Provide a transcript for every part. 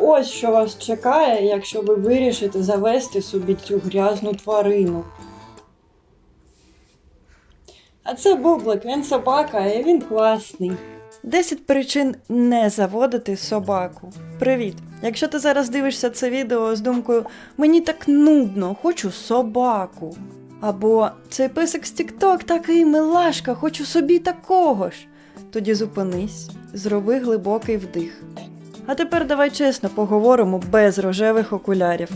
ось що вас чекає, якщо ви вирішите завести собі цю грязну тварину. А це Бублик, він собака, і він класний. 10 причин не заводити собаку. Привіт! Якщо ти зараз дивишся це відео з думкою Мені так нудно, хочу собаку. Або цей писик з TikTok такий милашка, хочу собі такого ж. Тоді зупинись, зроби глибокий вдих. А тепер давай чесно поговоримо без рожевих окулярів.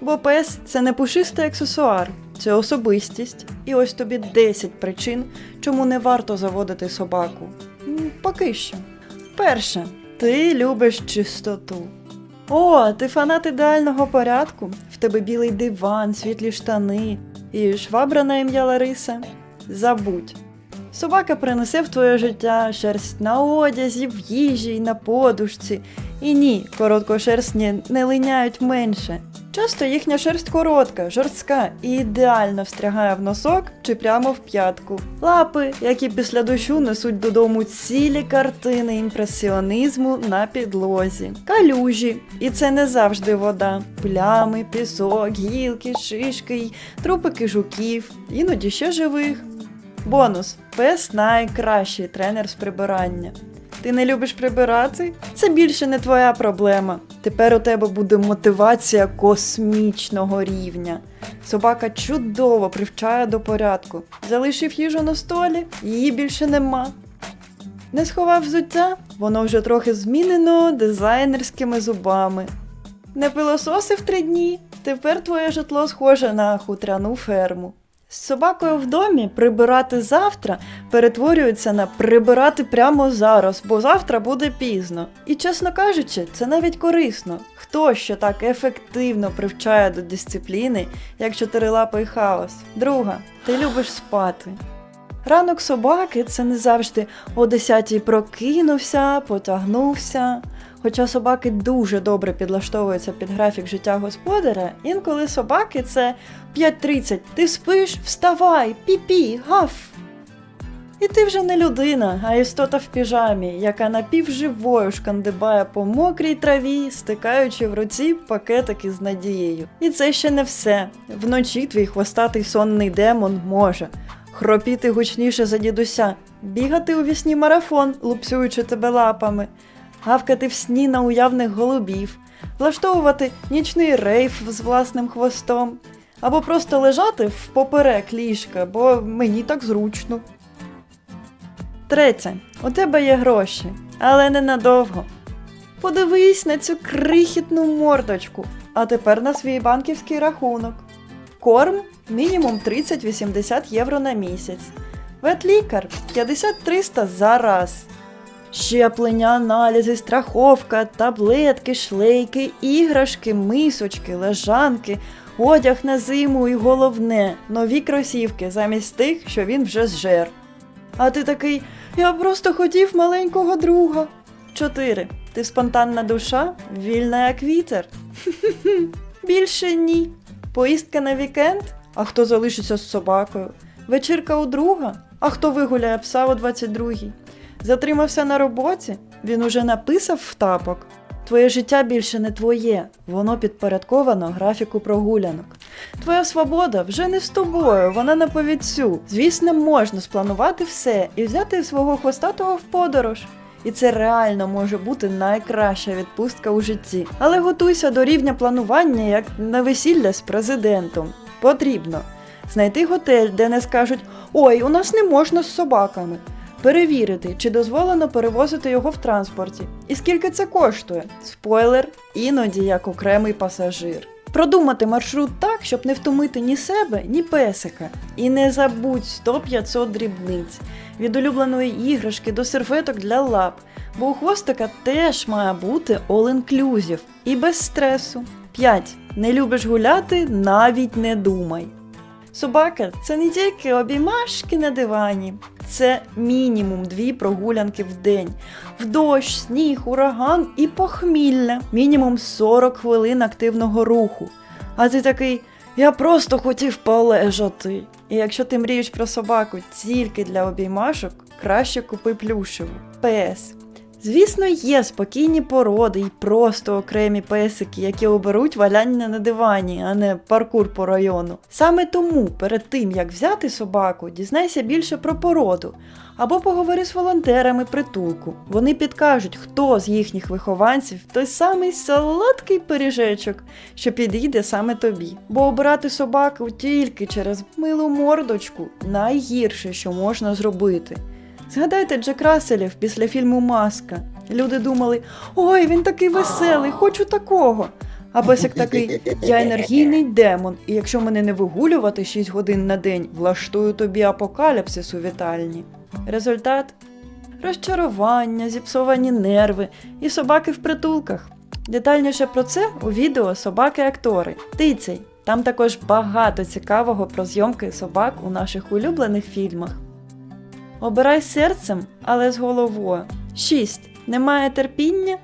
Бо пес це не пушистий аксесуар, це особистість. І ось тобі 10 причин, чому не варто заводити собаку. Поки що. Перше, ти любиш чистоту. О, ти фанат ідеального порядку. В тебе білий диван, світлі штани і швабра на ім'я Лариса. Забудь. Собака принесе в твоє життя шерсть на одязі, в їжі й на подушці. І ні, короткошерстні не линяють менше. Часто їхня шерсть коротка, жорстка і ідеально встрягає в носок чи прямо в п'ятку. Лапи, які після дощу несуть додому цілі картини імпресіонізму на підлозі, калюжі, і це не завжди вода, плями, пісок, гілки, шишки, трупики жуків, іноді ще живих. Бонус: пес найкращий тренер з прибирання. Ти не любиш прибирати? Це більше не твоя проблема. Тепер у тебе буде мотивація космічного рівня. Собака чудово привчає до порядку. Залишив їжу на столі, її більше нема. Не сховав взуття, воно вже трохи змінено дизайнерськими зубами. Не пилососив три дні, тепер твоє житло схоже на хутряну ферму. З собакою в домі прибирати завтра перетворюється на прибирати прямо зараз, бо завтра буде пізно. І чесно кажучи, це навіть корисно. Хто ще так ефективно привчає до дисципліни, як чотирилапий хаос? Друга, ти любиш спати. Ранок собаки це не завжди о 10 прокинувся, потягнувся. Хоча собаки дуже добре підлаштовуються під графік життя господаря, інколи собаки це 5.30. Ти спиш, вставай, пі-пі, гав. І ти вже не людина, а істота в піжамі, яка напівживою шкандибає по мокрій траві, стикаючи в руці пакетики з надією. І це ще не все. Вночі твій хвостатий сонний демон може хропіти гучніше за дідуся, бігати у вісні марафон, лупцюючи тебе лапами, гавкати в сні на уявних голубів, влаштовувати нічний рейф з власним хвостом, або просто лежати в поперек ліжка, бо мені так зручно. Третє. У тебе є гроші, але ненадовго. Подивись на цю крихітну мордочку, а тепер на свій банківський рахунок. Корм мінімум 30-80 євро на місяць. Ветлікар 50-300 за раз. Щеплення, аналізи, страховка, таблетки, шлейки, іграшки, мисочки, лежанки, одяг на зиму і головне нові кросівки замість тих, що він вже зжер. А ти такий, я просто хотів маленького друга. 4. Ти спонтанна душа, вільна як вітер. Більше ні. Поїздка на вікенд? А хто залишиться з собакою? Вечірка у друга? А хто вигуляє пса о 22-й? Затримався на роботі? Він уже написав в тапок. Твоє життя більше не твоє, воно підпорядковано графіку прогулянок. Твоя свобода вже не з тобою, вона на повідцю. Звісно, можна спланувати все і взяти свого хвостатого в подорож. І це реально може бути найкраща відпустка у житті. Але готуйся до рівня планування як на весілля з президентом. Потрібно знайти готель, де не скажуть Ой, у нас не можна з собаками. Перевірити, чи дозволено перевозити його в транспорті, і скільки це коштує. Спойлер, іноді як окремий пасажир. Продумати маршрут так, щоб не втомити ні себе, ні песика. І не забудь 100-500 дрібниць від улюбленої іграшки до серветок для лап, бо у хвостика теж має бути all-inclusive і без стресу. 5. Не любиш гуляти, навіть не думай. Собака це не тільки обіймашки на дивані, це мінімум дві прогулянки в день. В дощ, сніг, ураган і похмілля. Мінімум 40 хвилин активного руху. А ти такий, я просто хотів полежати. І якщо ти мрієш про собаку тільки для обіймашок, краще купи плюшеву. ПС. Звісно, є спокійні породи і просто окремі песики, які оберуть валяння на дивані, а не паркур по району. Саме тому, перед тим як взяти собаку, дізнайся більше про породу. Або поговори з волонтерами притулку. Вони підкажуть, хто з їхніх вихованців той самий солодкий пиріжечок, що підійде саме тобі. Бо обирати собаку тільки через милу мордочку найгірше, що можна зробити. Згадайте Джек Расселів після фільму Маска. Люди думали: ой, він такий веселий, хочу такого. А песик такий: я енергійний демон, і якщо мене не вигулювати 6 годин на день, влаштую тобі апокаліпсис у вітальні. Результат розчарування, зіпсовані нерви і собаки в притулках. Детальніше про це у відео Собаки-актори. Тицей. Там також багато цікавого про зйомки собак у наших улюблених фільмах. Обирай серцем, але з головою. 6. Немає терпіння.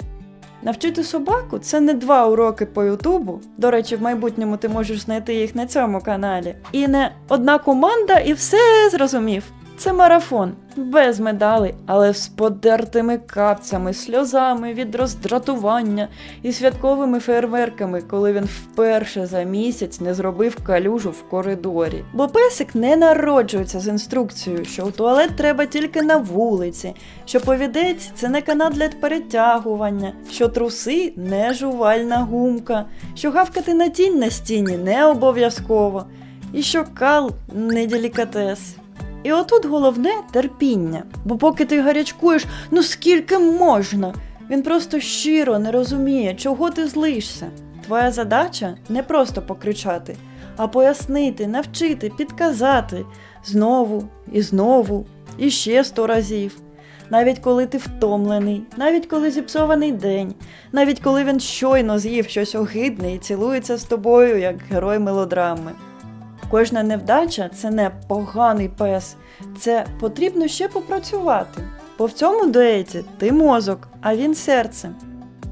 Навчити собаку це не два уроки по Ютубу. До речі, в майбутньому ти можеш знайти їх на цьому каналі. І не одна команда і все зрозумів. Це марафон без медалей, але з подертими капцями, сльозами від роздратування і святковими фейерверками, коли він вперше за місяць не зробив калюжу в коридорі. Бо песик не народжується з інструкцією, що у туалет треба тільки на вулиці, що повідець це не канат для перетягування, що труси не жувальна гумка, що гавкати на тінь на стіні не обов'язково, і що кал не делікатес. І отут головне терпіння. Бо поки ти гарячкуєш, ну скільки можна? Він просто щиро не розуміє, чого ти злишся. Твоя задача не просто покричати, а пояснити, навчити, підказати знову і знову, і ще сто разів. Навіть коли ти втомлений, навіть коли зіпсований день, навіть коли він щойно з'їв щось огидне і цілується з тобою, як герой мелодрами. Кожна невдача це не поганий пес, це потрібно ще попрацювати. Бо в цьому дуеті ти мозок, а він серце.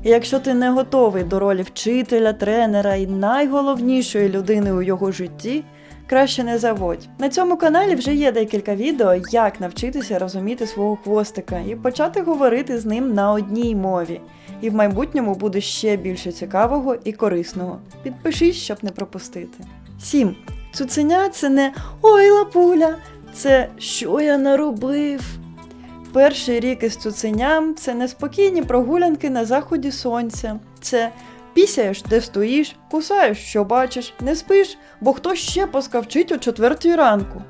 І якщо ти не готовий до ролі вчителя, тренера і найголовнішої людини у його житті, краще не заводь. На цьому каналі вже є декілька відео, як навчитися розуміти свого хвостика і почати говорити з ним на одній мові. І в майбутньому буде ще більше цікавого і корисного. Підпишись, щоб не пропустити. 7. Цуценя це не ой лапуля, це що я наробив. Перший рік із цуценям це неспокійні прогулянки на заході сонця. Це пісяєш, де стоїш, кусаєш, що бачиш, не спиш, бо хто ще поскавчить о четвертій ранку.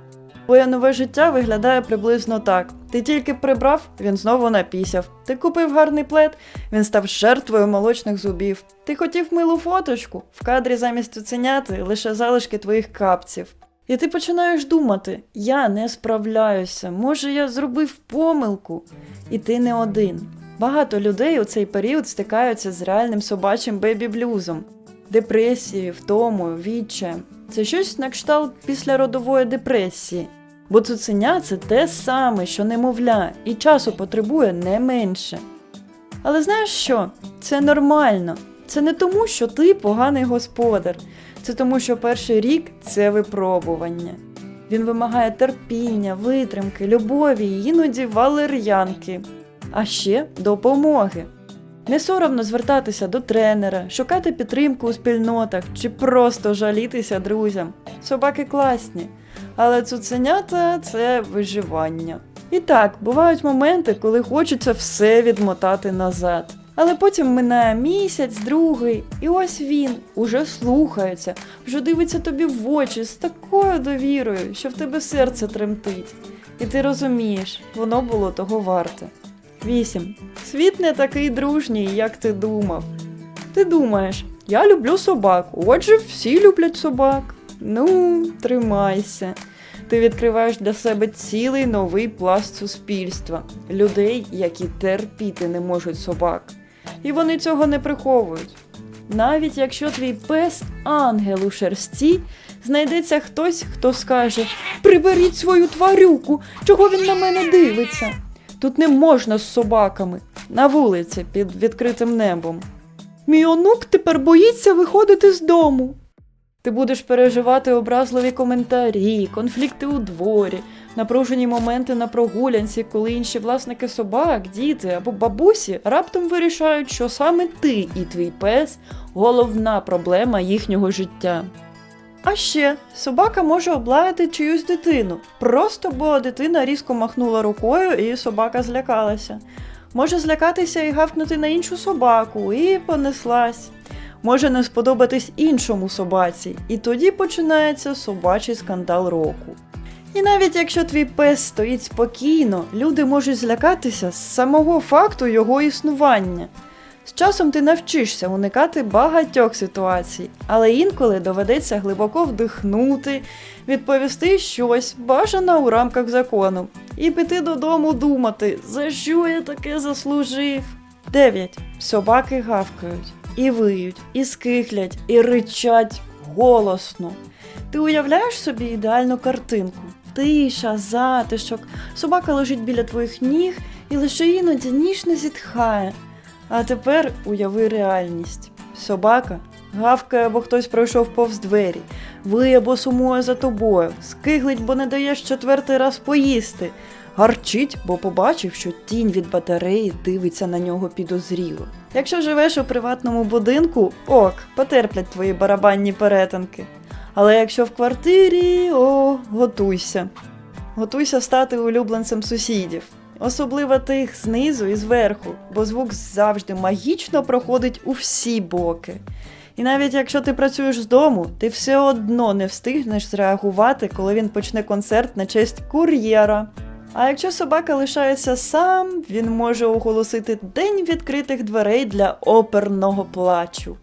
Твоє нове життя виглядає приблизно так. Ти тільки прибрав, він знову напісяв. Ти купив гарний плед, він став жертвою молочних зубів. Ти хотів милу фоточку, в кадрі замість цуценяти лише залишки твоїх капців. І ти починаєш думати: я не справляюся, може я зробив помилку. І ти не один. Багато людей у цей період стикаються з реальним собачим бебі-блюзом, депресією, втомою, відчаєм. Це щось на кшталт післяродової депресії. Бо цуценя це те саме, що немовля, і часу потребує не менше. Але знаєш що? Це нормально. Це не тому, що ти поганий господар, це тому, що перший рік це випробування. Він вимагає терпіння, витримки, любові іноді валер'янки, а ще допомоги. Не соромно звертатися до тренера, шукати підтримку у спільнотах чи просто жалітися друзям. Собаки класні, але цуценята це виживання. І так, бувають моменти, коли хочеться все відмотати назад. Але потім минає місяць, другий, і ось він уже слухається, вже дивиться тобі в очі з такою довірою, що в тебе серце тремтить. І ти розумієш, воно було того варте. 8. Світ не такий дружній, як ти думав. Ти думаєш, я люблю собак, отже, всі люблять собак. Ну, тримайся. Ти відкриваєш для себе цілий новий пласт суспільства, людей, які терпіти не можуть собак. І вони цього не приховують. Навіть якщо твій пес ангел у шерсті, знайдеться хтось, хто скаже: Приберіть свою тварюку, чого він на мене дивиться. Тут не можна з собаками на вулиці під відкритим небом. Мій онук тепер боїться виходити з дому. Ти будеш переживати образливі коментарі, конфлікти у дворі, Напружені моменти на прогулянці, коли інші власники собак, діти або бабусі раптом вирішають, що саме ти і твій пес головна проблема їхнього життя. А ще собака може облаяти чиюсь дитину, просто бо дитина різко махнула рукою і собака злякалася. Може злякатися і гавкнути на іншу собаку, і понеслась. Може не сподобатись іншому собаці, і тоді починається собачий скандал року. І навіть якщо твій пес стоїть спокійно, люди можуть злякатися з самого факту його існування. З часом ти навчишся уникати багатьох ситуацій, але інколи доведеться глибоко вдихнути, відповісти щось, бажано у рамках закону, і піти додому думати, за що я таке заслужив. 9. Собаки гавкають, і виють, і скихлять, і ричать голосно. Ти уявляєш собі ідеальну картинку? Тиша, затишок, собака лежить біля твоїх ніг і лише іноді ніжно зітхає. А тепер уяви реальність. Собака гавкає, або хтось пройшов повз двері, виє або сумує за тобою, скиглить, бо не даєш четвертий раз поїсти, гарчить, бо побачив, що тінь від батареї дивиться на нього підозріло. Якщо живеш у приватному будинку, ок, потерплять твої барабанні перетинки. Але якщо в квартирі, о, готуйся. Готуйся стати улюбленцем сусідів, особливо тих знизу і зверху, бо звук завжди магічно проходить у всі боки. І навіть якщо ти працюєш з дому, ти все одно не встигнеш зреагувати, коли він почне концерт на честь кур'єра. А якщо собака лишається сам, він може оголосити день відкритих дверей для оперного плачу.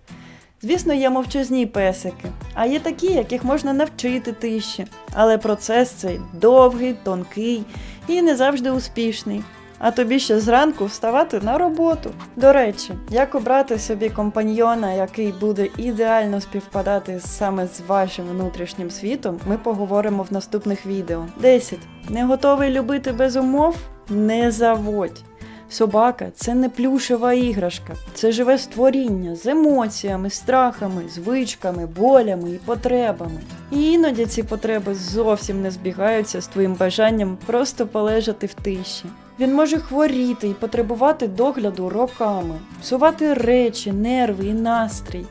Звісно, є мовчазні песики, а є такі, яких можна навчити тиші. Але процес цей довгий, тонкий і не завжди успішний. А тобі ще зранку вставати на роботу. До речі, як обрати собі компаньйона, який буде ідеально співпадати саме з вашим внутрішнім світом, ми поговоримо в наступних відео. 10. Не готовий любити без умов? Не заводь. Собака це не плюшева іграшка, це живе створіння з емоціями, страхами, звичками, болями і потребами. І іноді ці потреби зовсім не збігаються з твоїм бажанням просто полежати в тиші. Він може хворіти і потребувати догляду роками, псувати речі, нерви і настрій,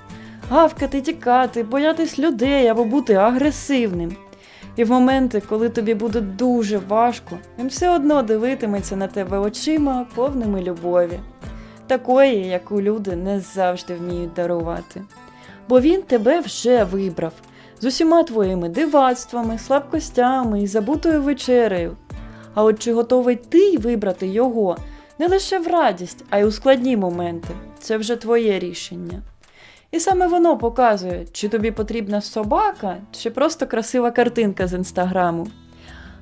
гавкати, тікати, боятись людей або бути агресивним. І в моменти, коли тобі буде дуже важко, він все одно дивитиметься на тебе очима, повними любові, такої, яку люди не завжди вміють дарувати. Бо він тебе вже вибрав з усіма твоїми дивацтвами, слабкостями і забутою вечерею. А от чи готовий ти вибрати його не лише в радість, а й у складні моменти це вже твоє рішення. І саме воно показує, чи тобі потрібна собака, чи просто красива картинка з інстаграму.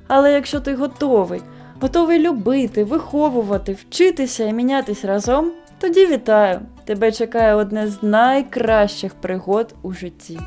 Але якщо ти готовий, готовий любити, виховувати, вчитися і мінятись разом, тоді вітаю! Тебе чекає одне з найкращих пригод у житті.